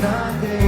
not.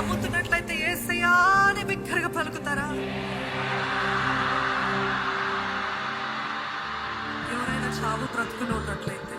నమ్ముతున్నట్లయితే ఏ సయాని బిగ్గరగా పలుకుతారా? ఎవరైనా చావు బ్రతుకులు ఉన్నట్లయితే